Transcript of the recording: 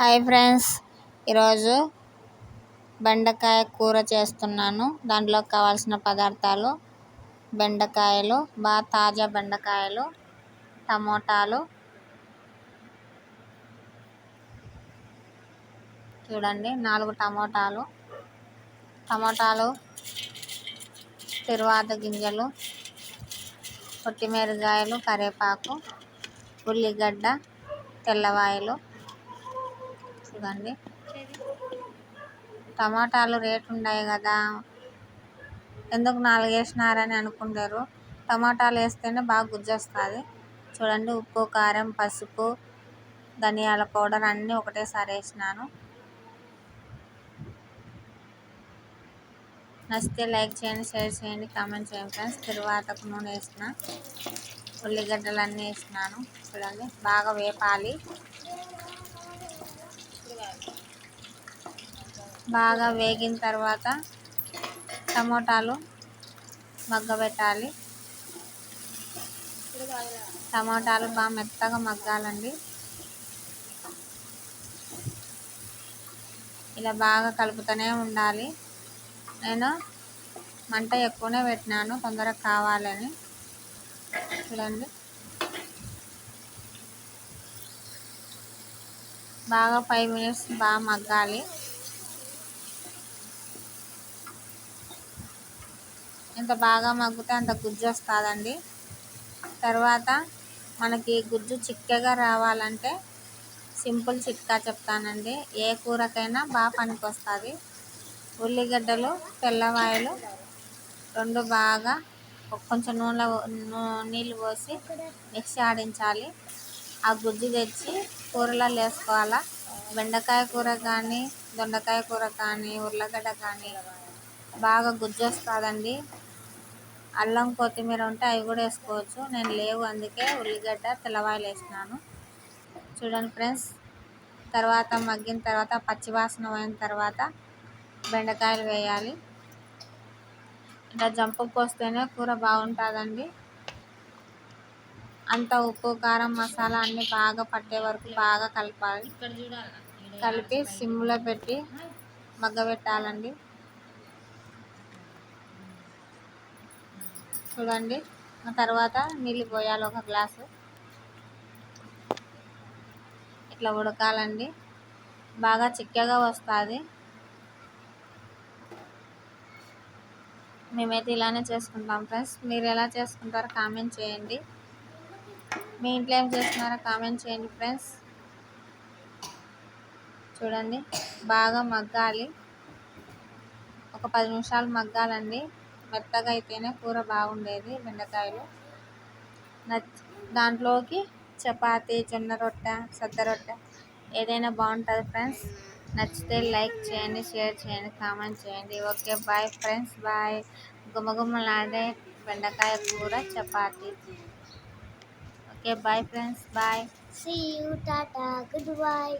Hi friends. ఈరోజు బెండకాయ కూర చేస్తున్నాను. దాంట్లో కావాల్సిన పదార్థాలు బెండకాయలు బాగా తాజా బెండకాయలు టమోటాలు. చూడండి నాలుగు టమోటాలు. టమోటాలు తిరువాత గింజలు కొత్తిమీరకాయలు కరివేపాకు ఉల్లిగడ్డ తెల్లవాయలు చూడండి. టమాటాలు రేటు ఉన్నాయి కదా. ఎందుకు నాలుగు వేసినారని అనుకుంటారు. టమాటాలు వేస్తేనే బాగా గుజ్జొస్తుంది. చూడండి ఉప్పు కారం పసుపు ధనియాల పౌడర్ అన్నీ ఒకటేసారి వేసినాను. నచ్చితే లైక్ చేయండి షేర్ చేయండి కామెంట్ చేయండి ఫ్రెండ్స్. తిరువాతకు నూనె వేసిన ఉల్లిగడ్డలు అన్నీ వేసినాను. చూడండి బాగా వేపాలి. బాగా వేగిన తర్వాత టమోటాలు మగ్గబెట్టాలి. టమోటాలు బాగా మెత్తగా మగ్గాలండి. ఇలా బాగా కలుపుతూనే ఉండాలి. నేను మంట ఎక్కువనే పెట్టినాను తొందరగా కావాలని. చూడండి. బాగా ఫైవ్ మినిట్స్ బాగా మగ్గాలి. ఎంత బాగా మగ్గితే అంత గుజ్జు వస్తుందండి. తర్వాత మనకి గుజ్జు చిక్కగా రావాలంటే సింపుల్ చిట్కా చెప్తానండి. ఏ కూరకైనా బాగా పనికి వస్తుంది ఉల్లిగడ్డలు తెల్లవాయలు రెండు బాగా కొంచెం నూనె నీళ్ళు పోసి మిక్సీ ఆడించాలి. ఆ గుజ్జు తెచ్చి కూరలో వేసుకోవాలా? బెండకాయ కూర కానీ దొండకాయ కూర కానీ ఉర్లగడ్డ కానీ బాగా గుజ్జు వస్తుందండి. అల్లం కొత్తిమీర ఉంటే అవి కూడా వేసుకోవచ్చు. నేను లేవు అందుకే ఉల్లిగడ్డ తెల్లవాయలు వేసినాను. చూడండి ఫ్రెండ్స్ తర్వాత మగ్గిన తర్వాత పచ్చివాసన పోయిన తర్వాత బెండకాయలు వేయాలి. ఇంకా జంపుకు వస్తేనే కూర బాగుంటుందండి. అంత ఉప్పు కారం మసాలా అన్నీ బాగా పట్టే వరకు బాగా కలపాలి. కలిపి సిమ్లో పెట్టి మగ్గబెట్టాలండి. చూడండి. ఆ తర్వాత నీళ్ళు పోయాలి ఒక గ్లాసు. ఇట్లా ఉడకాలండి. బాగా చిక్కగా వస్తుంది. మేమైతే ఇలానే చేసుకుంటాం ఫ్రెండ్స్. మీరు ఎలా చేసుకుంటారో కామెంట్ చేయండి. మీ ఇంట్లో ఏం చేస్తున్నారో కామెంట్ చేయండి ఫ్రెండ్స్. చూడండి. బాగా మగ్గాలి. ఒక పది నిమిషాలు మగ్గాలండి. మెత్తగా అయితేనే కూర బాగుండేది బెండకాయలు. దాంట్లోకి చపాతి జొన్న రొట్టె సద్ద రొట్టె ఏదైనా బాగుంటుంది ఫ్రెండ్స్. నచ్చితే లైక్ చేయండి షేర్ చేయండి కామెంట్ చేయండి. Okay bye friends bye. గుమగుమలాడే బెండకాయ కూర chapati. Okay bye friends bye. See you tata goodbye